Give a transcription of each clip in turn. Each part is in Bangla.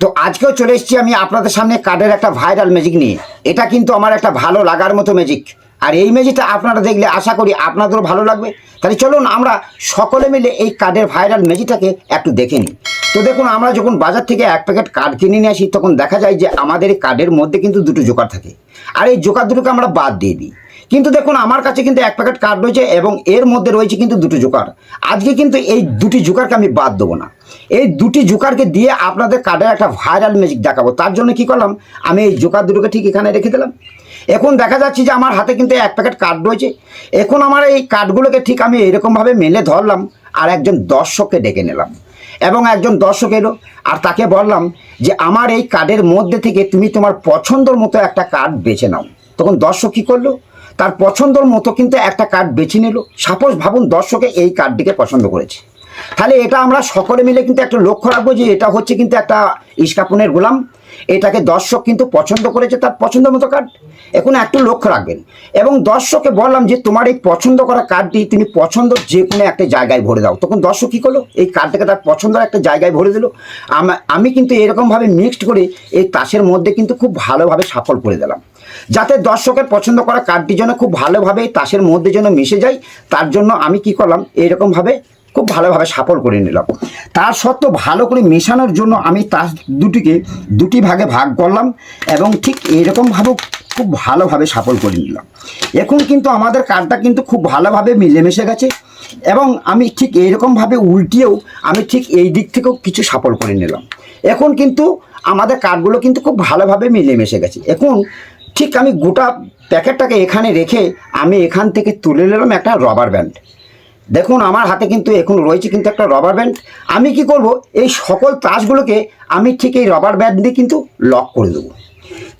তো আজকেও চলে এসেছি আমি আপনাদের সামনে কার্ডের একটা ভাইরাল ম্যাজিক নিয়ে। এটা কিন্তু আমার একটা ভালো লাগার মতো ম্যাজিক আর এই ম্যাজিকটা আপনারা দেখলে আশা করি আপনাদেরও ভালো লাগবে। তাহলে চলুন আমরা সকলে মিলে এই কার্ডের ভাইরাল ম্যাজিকটাকে একটু দেখে নিই। তো দেখুন, আমরা যখন বাজার থেকে এক প্যাকেট কার্ড কিনে নিয়ে আসি, তখন দেখা যায় যে আমাদের কার্ডের মধ্যে কিন্তু দুটো জোকার থাকে। আর এই জোকার দুটোকে আমরা বাদ দিয়ে দিই। কিন্তু দেখুন, আমার কাছে কিন্তু এক প্যাকেট কার্ড রয়েছে এবং এর মধ্যে রয়েছে কিন্তু দুটো জোকার। আজকে কিন্তু এই দুটি জোকারকে আমি বাদ দেবো না। এই দুটি জোকারকে দিয়ে আপনাদের কার্ডের একটা ভাইরাল ম্যাজিক দেখাবো। তার জন্য কি করলাম? আমি এই জোকার দুটোকে ঠিক এখানে রেখে দিলাম। এখন দেখা যাচ্ছে যে আমার হাতে কিন্তু এক প্যাকেট কার্ড রয়েছে। এখন আমার এই কার্ডগুলোকে ঠিক আমি এরকমভাবে মেলে ধরলাম আর একজন দর্শককে ডেকে নিলাম। এবং একজন দর্শক এলো আর তাকে বললাম যে, আমার এই কার্ডের মধ্যে থেকে তুমি তোমার পছন্দর মতো একটা কার্ড বেছে নাও। তখন দর্শক কী করল? তার পছন্দর মতো কিন্তু একটা কার্ড বেছে নিল। সাপোজ ভাবুন দর্শকে এই কার্ডটিকে পছন্দ করেছে। তাহলে এটা আমরা সকলে মিলে কিন্তু একটা লক্ষ্য রাখব যে এটা হচ্ছে কিন্তু একটা ইস্কাপনের গোলাম। এটাকে দর্শক কিন্তু পছন্দ করেছে তার পছন্দ মতো কার্ড এখন একটু লক্ষ্য রাখবেন। এবং দর্শককে বললাম যে, তোমার এই পছন্দ করা কার্ডটি তুমি পছন্দ যে কোনো একটা জায়গায় ভরে দাও। তখন দর্শক কী করল? এই কার্ডটাকে তার পছন্দের একটা জায়গায় ভরে দিল। আমা- কিন্তু এরকমভাবে মিক্সড করে এই তাসের মধ্যে কিন্তু খুব ভালোভাবে সফল করে দিলাম। যাতে দর্শকের পছন্দ করা কার্ডটি যেন খুব ভালোভাবে তাসের মধ্যে যেন মিশে যায়, তার জন্য আমি কি করলাম? এইরকমভাবে খুব ভালোভাবে সাফল করে নিলাম। তার সত্ত্বেও ভালো করে মেশানোর জন্য আমি তাস দুটিকে দুটি ভাগে ভাগ করলাম এবং ঠিক এইরকমভাবে খুব ভালোভাবে সাফল করে নিলাম। এখন কিন্তু আমাদের কার্ডটা কিন্তু খুব ভালোভাবে মিলেমিশে গেছে এবং আমি ঠিক এইরকমভাবে উল্টিয়েও আমি ঠিক এই দিক থেকেও কিছু সাফল করে নিলাম। এখন কিন্তু আমাদের কার্ডগুলো কিন্তু খুব ভালোভাবে মিলেমিশে গেছে। এখন ঠিক আমি গোটা প্যাকেটটাকে এখানে রেখে আমি এখান থেকে তুলে নিলাম একটা রবার ব্যান্ড দেখুন, আমার হাতে কিন্তু এখন রয়েছে কিন্তু একটা রবার ব্যান্ড আমি কি করব? এই সকল তাসগুলোকে আমি ঠিক এই রবার ব্যান্ড দিয়ে কিন্তু লক করে দেবো।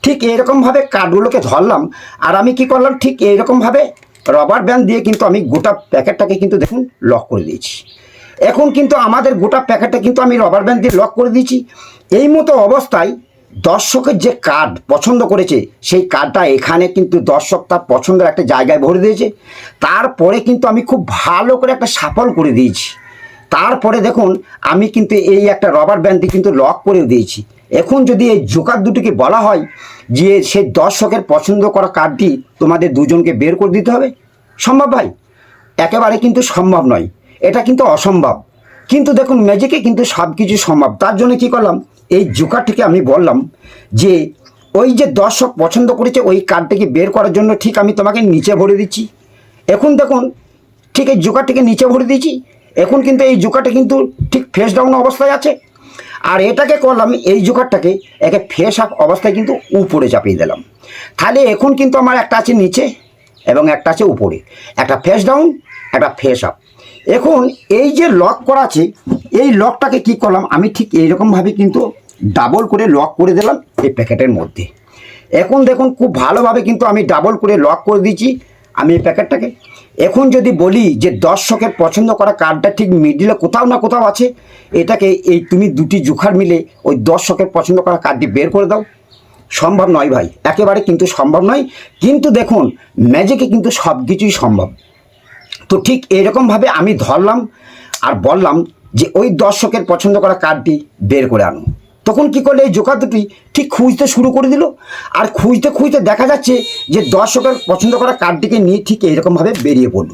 ঠিক এরকমভাবে কার্ডগুলোকে ধরলাম, আর আমি কি করলাম? ঠিক এইরকমভাবে রবার ব্যান্ড দিয়ে কিন্তু আমি গোটা প্যাকেটটাকে কিন্তু দেখুন লক করে দিয়েছি। এখন কিন্তু আমাদের গোটা প্যাকেটটা কিন্তু আমি রবার ব্যান্ড দিয়ে লক করে দিয়েছি। এই মতো অবস্থায় দর্শকের যে কার্ড পছন্দ করেছে, সেই কার্ডটা এখানে কিন্তু দর্শক তার পছন্দের একটা জায়গায় ভরে দিয়েছে। তারপরে কিন্তু আমি খুব ভালো করে একটা সাফল করে দিয়েছি। তারপরে দেখুন, আমি কিন্তু এই একটা রবার ব্যান্ড কিন্তু লক করে দিয়েছি। এখন যদি এই জোকার দুটিকে বলা হয় যে সেই দর্শকের পছন্দ করা কার্ডটি তোমাদের দুজনকে বের করে দিতে হবে, সম্ভব ভাই? একেবারে কিন্তু সম্ভব নয়। এটা কিন্তু অসম্ভব। কিন্তু দেখুন ম্যাজিকে কিন্তু সব কিছু সম্ভব। তার জন্য কি করলাম? এই জোকারটিকে আমি বললাম যে, ওই যে দর্শক পছন্দ করেছে ওই কার্ডটিকে বের করার জন্য ঠিক আমি তোমাকে নিচে ভরে দিচ্ছি। এখন দেখুন, ঠিক এই জোকারটিকে নিচে ভরে দিয়েছি, এখন কিন্তু এই জোকারটা কিন্তু ঠিক ফেস ডাউন অবস্থায় আছে। আর এটাকে করলাম, এই জোকারটাকে একে ফেস আপ অবস্থায় কিন্তু উপরে চাপিয়ে দিলাম। তাহলে এখন কিন্তু আমার একটা আছে নিচে এবং একটা আছে উপরে। একটা ফেস ডাউন একটা ফেস আপ এখন এই যে লক করা আছে, এই লকটাকে কি করলাম? আমি ঠিক এইরকমভাবে কিন্তু ডাবল করে লক করে দিলাম এই প্যাকেটের মধ্যে। এখন দেখুন, খুব ভালোভাবে কিন্তু আমি ডাবল করে লক করে দিয়েছি আমি এই প্যাকেটটাকে। এখন যদি বলি যে দর্শকের পছন্দ করা কার্ডটা ঠিক মিডিলে কোথাও না কোথাও আছে, এটাকে এই তুমি দুটি জোখার মিলে ওই দর্শকের পছন্দ করা কার্ডটি বের করে দাও। সম্ভব নয় ভাই, একেবারে কিন্তু সম্ভব নয়। কিন্তু দেখুন ম্যাজিকে কিন্তু সব কিছুই সম্ভব। তো ঠিক এরকমভাবে আমি ধরলাম আর বললাম যে ওই দর্শকের পছন্দ করা কার্ডটি বের করে আনো। তখন কি করলে এই জোকার দুটি ঠিক খুঁজতে শুরু করে দিল আর খুঁজতে খুঁজতে দেখা যাচ্ছে যে দর্শকের পছন্দ করা কার্ডটিকে নিয়ে ঠিক এরকমভাবে বেরিয়ে পড়ল।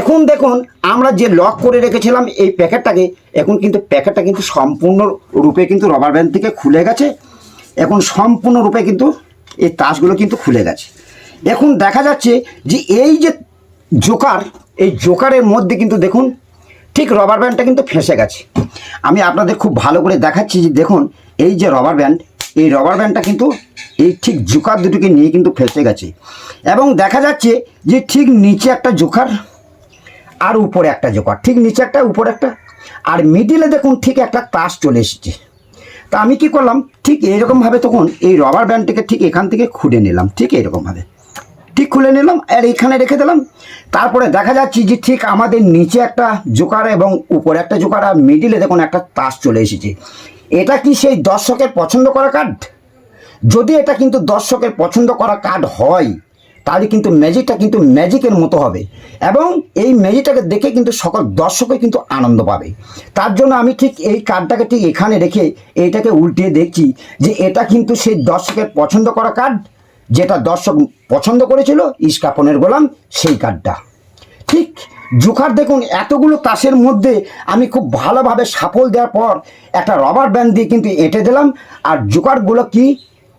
এখন দেখুন আমরা যে লক করে রেখেছিলাম এই প্যাকেটটাকে, এখন কিন্তু প্যাকেটটা কিন্তু সম্পূর্ণ রূপে কিন্তু রবার ব্যান্ড থেকে খুলে গেছে। এখন সম্পূর্ণ রূপে কিন্তু এই তাসগুলো কিন্তু খুলে গেছে। এখন দেখা যাচ্ছে যে এই যে জোকার এই জোকারের মধ্যে কিন্তু দেখুন, ঠিক রবার ব্যান্ডটা কিন্তু ফেঁসে গেছে। আমি আপনাদের খুব ভালো করে দেখাচ্ছি যে দেখুন, এই যে রবার ব্যান্ড এই রবার ব্যান্ডটা কিন্তু এই ঠিক জোকার দুটোকে নিয়ে কিন্তু ফেঁসে গেছে। এবং দেখা যাচ্ছে যে ঠিক নিচে একটা জোকার আর উপরে একটা জোকার ঠিক নিচে একটা, উপরে একটা। আর মিডিলে দেখুন, ঠিক একটা তাস চলে এসেছে। তা আমি কি করলাম, ঠিক এইরকমভাবে তখন এই রবার ব্যান্ডটিকে ঠিক এখান থেকে খুঁড়ে নিলাম, ঠিক এইরকমভাবে। ঠিক খুলে নিলাম, আর এইখানে রেখে দিলাম। তারপরে দেখা যাচ্ছে যে ঠিক আমাদের নিচে একটা জোকার এবং উপরে একটা জোকার, আর মিডিলে দেখুন একটা তাস চলে এসেছে। এটা কি সেই দর্শকের পছন্দ করা কার্ড যদি এটা কিন্তু দর্শকের পছন্দ করা কার্ড হয়, তাহলে কিন্তু ম্যাজিকটা কিন্তু ম্যাজিকের মতো হবে। এবং এই ম্যাজিকটাকে দেখে কিন্তু সকল দর্শকই কিন্তু আনন্দ পাবে। তার জন্য আমি ঠিক এই কার্ডটাকে ঠিক এখানে রেখে এইটাকে উল্টিয়ে দেখছি যে এটা কিন্তু সেই দর্শকের পছন্দ করা কার্ড যেটা দর্শক পছন্দ করেছিল, ইস্কাপনের গোলাম, সেই কার্ডটা ঠিক জোখার দেখুন, এতগুলো তাসের মধ্যে আমি খুব ভালোভাবে সাফল দেওয়ার পর একটা রবার ব্যান্ড দিয়ে কিন্তু এঁটে দিলাম, আর জোকারগুলো কি?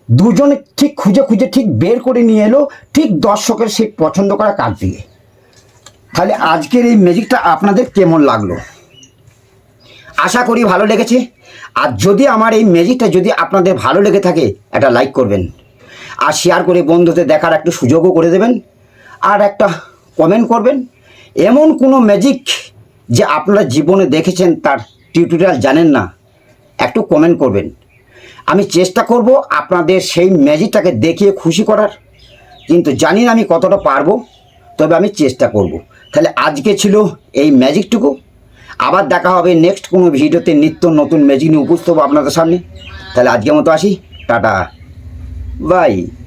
দুজনে ঠিক খুঁজে খুঁজে ঠিক বের করে নিয়ে এলো, ঠিক দর্শকের সেই পছন্দ করা কার্ড দিয়ে। তাহলে আজকের এই ম্যাজিকটা আপনাদের কেমন লাগল? আশা করি ভালো লেগেছে। আর যদি আমার এই ম্যাজিকটা যদি আপনাদের ভালো লেগে থাকে, একটা লাইক করবেন। আর শেয়ার করে বন্ধুদের দেখার একটু সুযোগও করে দেবেন। আর একটা কমেন্ট করবেন, এমন কোনো ম্যাজিক যে আপনারা জীবনে দেখেছেন তার টিউটোরিয়াল জানেন না, একটু কমেন্ট করবেন। আমি চেষ্টা করব আপনাদের সেই ম্যাজিকটাকে দেখিয়ে খুশি করার, কিন্তু জানি না আমি কতটা পারব, তবে আমি চেষ্টা করব। তাহলে আজকে ছিল এই ম্যাজিকটুকু আবার দেখা হবে নেক্সট কোনো ভিডিওতে নিত্য নতুন ম্যাজিক নিয়ে উপস্থিত হব আপনাদের সামনে। তাহলে আজকের মতো আসি, টাটা। vai.